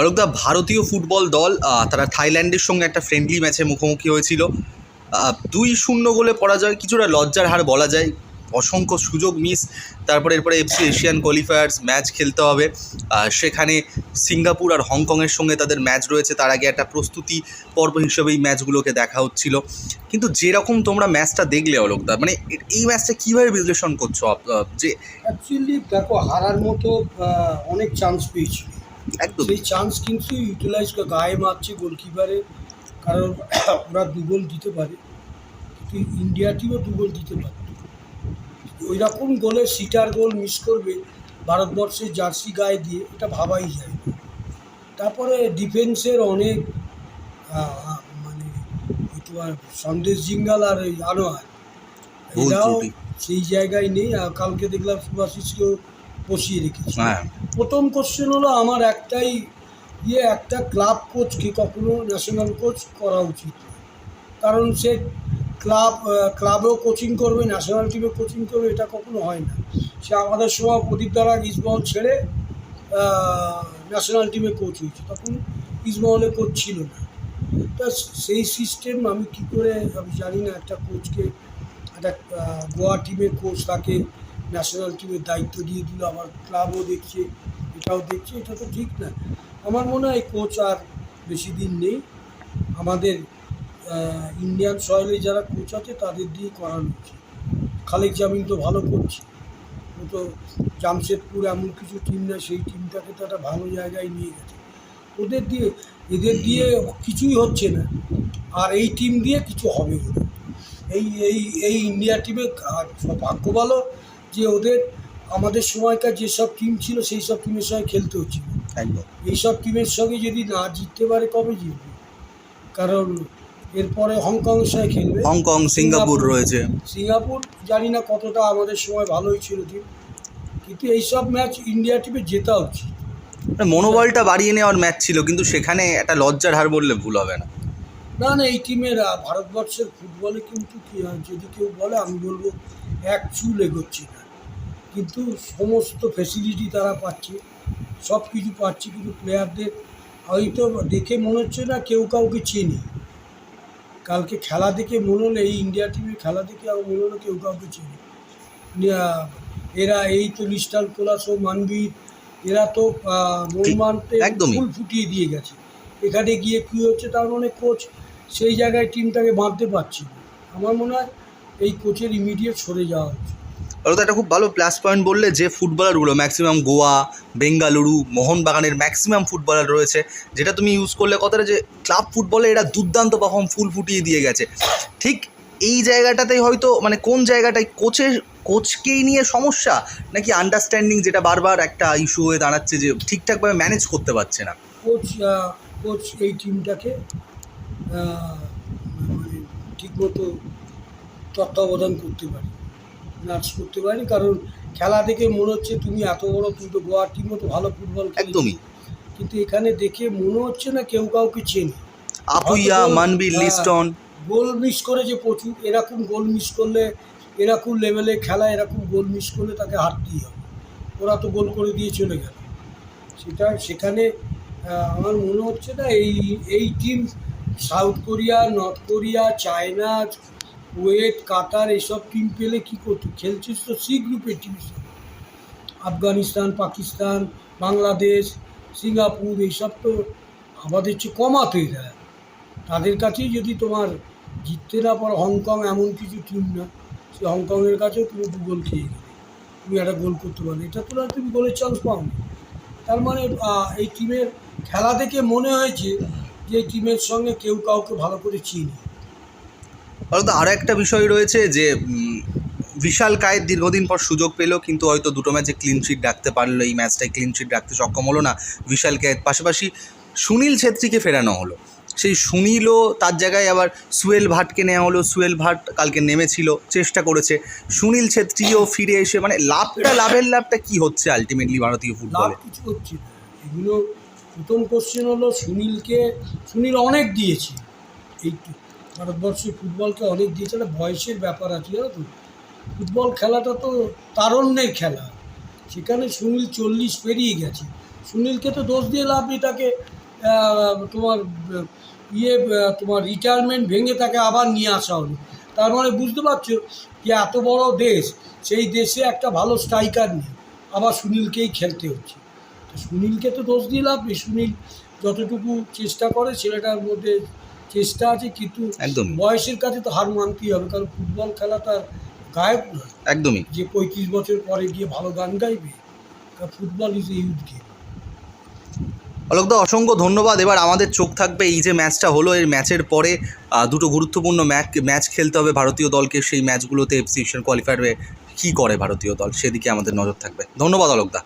অলোকদা, ভারতীয় ফুটবল দল তারা থাইল্যান্ডের সঙ্গে একটা ফ্রেন্ডলি ম্যাচে মুখোমুখি হয়েছিল। দুই শূন্য গোলে পরাজয় কিছুটা লজ্জার হার বলা যায়। অসংখ্য সুযোগ মিস তারপরে এরপরে এফসি এশিয়ান কোয়ালিফায়ার্স ম্যাচ খেলতে হবে। সেখানে সিঙ্গাপুর আর হংকংয়ের সঙ্গে তাদের ম্যাচ রয়েছে, তার আগে একটা প্রস্তুতি পর্ব হিসেবে এই ম্যাচগুলোকে দেখা হচ্ছিল। কিন্তু যেরকম তোমরা ম্যাচটা দেখলে অলোকদা মানে এই ম্যাচটা কীভাবে বিশ্লেষণ করছ যে অ্যাকচুয়ালি দেখো, হারার মতো অনেক চান্স পেয়েছিল। একদম সেই চান্স কিন্তু ইউটিলাইজ করে গায়ে মারছে গোলকিপারে কারণ ওরা দু গোল দিতে পারে কিন্তু ইন্ডিয়া টিমও দু গোল দিতে পারে। ওই রকম গোলে সিটার গোল মিস করবে ভারতবর্ষের জার্সি গায়ে দিয়ে এটা ভাবাই যায় তারপরে ডিফেন্সের অনেক মানে তোমার সন্দেশ জিঙ্গাল আর এই আনোয়ার এরাও সেই জায়গায় নেই। আর কালকে দেখলাম সুভাশিসকেও বসিয়ে রেখেছি। হ্যাঁ। প্রথম কোশ্চেন হলো আমার একটাই ইয়ে একটা ক্লাব কোচকে কখনো ন্যাশনাল কোচ করা উচিত কারণ সে ক্লাব ক্লাবেও কোচিং করবে ন্যাশনাল টিমে কোচিং করবে এটা কখনো হয় না। সে আমাদের সময় প্রদীপ দ্বারা ইস্টবল ছেড়ে ন্যাশনাল টিমে কোচ হয়েছে। তখন ইস্টবলে কোচ ছিল না। তা সেই সিস্টেম আমি কী করে আমি জানি না একটা কোচকে একটা গোয়া টিমের কোচ তাকে ন্যাশনাল টিমের দায়িত্ব দিয়ে দিল, আমার ক্লাবও দেখছে, এটাও দেখছে, এটা তো ঠিক না। আমার মনে হয় কোচ আর বেশি দিন নেই। আমাদের ইন্ডিয়ান সয়েলে যারা কোচ আছে, তাদের দিয়ে করানো উচিত খালেক জামিন তো ভালো করছে। ও তো জামশেদপুর এমন কিছু টিম না, সেই টিমটাকে তো একটা ভালো জায়গায় নিয়ে গেছে। ওদের দিয়ে, এদের দিয়ে কিছুই হচ্ছে না। আর এই টিম দিয়ে কিছু হবে এই এই এই ইন্ডিয়া টিমে আর ভাগ্য ভালো। যে ওদের আমাদের সময়কার যেসব টিম ছিল সেই সব টিমের সঙ্গে খেলতে হচ্ছিল। একদম। এইসব টিমের সঙ্গে যদি না জিততে পারে কবে জিতবে? কারণ এরপরে হংকংয়ের সঙ্গে খেলবে। হংকং সিঙ্গাপুর রয়েছে। সিঙ্গাপুর জানি না কতটা আমাদের সময় ভালোই ছিল টিম কিন্তু এইসব ম্যাচ ইন্ডিয়া টিমে জেতা উচিত। মানে মনোবলটা বাড়িয়ে নেওয়ার ম্যাচ ছিল কিন্তু সেখানে একটা লজ্জার হার বললে ভুল হবে না। না না এই টিমের ভারতবর্ষের ফুটবলে কিন্তু কি হয়, যদি কেউ বলে আমি বলব এক চুল এগোচ্ছে না। কিন্তু সমস্ত ফেসিলিটি তারা পাচ্ছে সব কিছু পাচ্ছে কিন্তু প্লেয়ারদের হয়তো দেখে মনে হচ্ছে না কেউ কাউকে চেনে। কালকে খেলা দেখে মনে হলো এই ইন্ডিয়া টিমের খেলা দেখে আমার মনে হলো কেউ কাউকে চেনে। এরা এই তো লিস্টাল কোলাস ও মানবীর এরা তো একদমই। ফুল ফুটিয়ে দিয়ে গেছে। এখানে গিয়ে কী হচ্ছে তার মানে কোচ সেই জায়গায় টিমটাকে বাঁধতে পারছে না। আমার মনে হয় এই কোচের ইমিডিয়েট সরে যাওয়া উচিত আর তো একটা খুব ভালো প্লাস পয়েন্ট বললে যে ফুটবলারগুলো ম্যাক্সিমাম গোয়া বেঙ্গালুরু মোহনবাগানের ম্যাক্সিমাম ফুটবলার রয়েছে যেটা তুমি ইউজ করলে কথাটা যে ক্লাব ফুটবলে এরা দুর্দান্ত পারফর্ম ফুল ফুটিয়ে দিয়ে গেছে। ঠিক এই জায়গাটাতেই হয়তো মানে কোন জায়গাটায় কোচের কোচকেই নিয়ে সমস্যা নাকি আন্ডারস্ট্যান্ডিং যেটা বারবার একটা ইস্যু হয়ে দাঁড়াচ্ছে যে ঠিকঠাকভাবে ম্যানেজ করতে পারছে না? কোচ কোচ এই টিমটাকে মানে ঠিকমতো তত্ত্বাবধান করতে পারি। নার্স করতে পারি কারণ খেলা দেখে মনে হচ্ছে তুমি এত বড় তুমি তো গোয়ার টিমও তো ভালো ফুটবল। একদমই। কিন্তু এখানে দেখে মনে হচ্ছে না কেউ কাউকে চেনে। আপুইয়া মানবীর হ্যাঁ। লিস্টন। গোল মিস করেছে প্রচুর। এরকম গোল মিস করলে এরকম লেভেলে খেলা এরকম গোল মিস করলে তাকে হারতেই হবে। ওরা তো গোল করে দিয়ে চলে গেল। সেটা সেখানে আমার মনে হচ্ছে না এই এই team South Korea North Korea China Kuwait, Qatar এইসব টিম পেলে কী করতো? খেলছিস তো সি গ্রুপের সঙ্গে। আফগানিস্তান, পাকিস্তান, বাংলাদেশ, সিঙ্গাপুর, এইসব তো আমাদের চেয়ে কমাতে দেয় তাদের কাছেই যদি তোমার জিততে না পারো, হংকং এমন কিছু টিম না, সে হংকংয়ের কাছেও তুমি দু গোল খেয়ে গেলে তুমি একটা গোল করতে পারো এটা তো না তুমি গোলের চান্স পাও না তার মানে এই টিমের খেলা দেখে মনে হয়েছে যে টিমের সঙ্গে কেউ কাউকে ভালো করে চিনি। অর্থাৎ আরও একটা বিষয় রয়েছে যে বিশাল কায়ের দীর্ঘদিন পর সুযোগ পেল, কিন্তু হয়তো দুটো ম্যাচে ক্লিন শিট রাখতে পারল, এই ম্যাচটায় ক্লিন শিট রাখতে সক্ষম হলো না বিশাল কায়ের পাশাপাশি সুনীল ছেত্রীকে ফেরানো হলো। সেই সুনীলও তার জায়গায় আবার সুয়েল ভাটকে নেওয়া হলো। সুয়েল ভাট কালকে নেমেছিল, চেষ্টা করেছে। সুনীল ছেত্রীও ফিরে এসে মানে লাভটা, লাভের লাভটা কি হচ্ছে আলটিমেটলি ভারতীয় ফুটবলে কিছু হচ্ছে এগুলো প্রথম কোশ্চেন হলো সুনীলকে, সুনীল অনেক দিয়েছে। এই ভারতবর্ষে ফুটবলকে অনেক দিয়েছে একটা বয়সের ব্যাপার আছে, জানো তো। ফুটবল খেলাটা তো তারণ্যের খেলা। সেখানে সুনীল চল্লিশ পেরিয়ে গেছে। সুনীলকে তো দোষ দিয়ে লাভ নেই তাকে। তোমার ইয়ে তোমার রিটায়ারমেন্ট ভেঙে তাকে আবার নিয়ে আসা হলো। তার মানে বুঝতে পারছ যে এত বড় দেশ, সেই দেশে একটা ভালো স্ট্রাইকার নেই। আবার সুনীলকেই খেলতে হচ্ছে। সুনীলকে তো দোষ দিয়ে লাভ নেই। সুনীল যতটুকু চেষ্টা করে ছেলেটার মধ্যে চেষ্টা আছে কিন্তু একদমই বয়সের কাছে তো হার মানতেই হবে কারণ ফুটবল খেলা তার গায়ক নয়। একদমই। যে পঁয়ত্রিশ বছর পরে গিয়ে ভালো গান গাইবে football is a youth game অলোকদা অসংখ্য ধন্যবাদ। এবার আমাদের চোখ থাকবে এই যে ম্যাচটা হলো এর ম্যাচের পরে দুটো গুরুত্বপূর্ণ ম্যাচ ম্যাচ খেলতে হবে ভারতীয় দলকে। সেই ম্যাচগুলোতে এফসি কোয়ালিফায়ারে কী করে ভারতীয় দল? সেদিকে আমাদের নজর থাকবে। ধন্যবাদ অলোকদা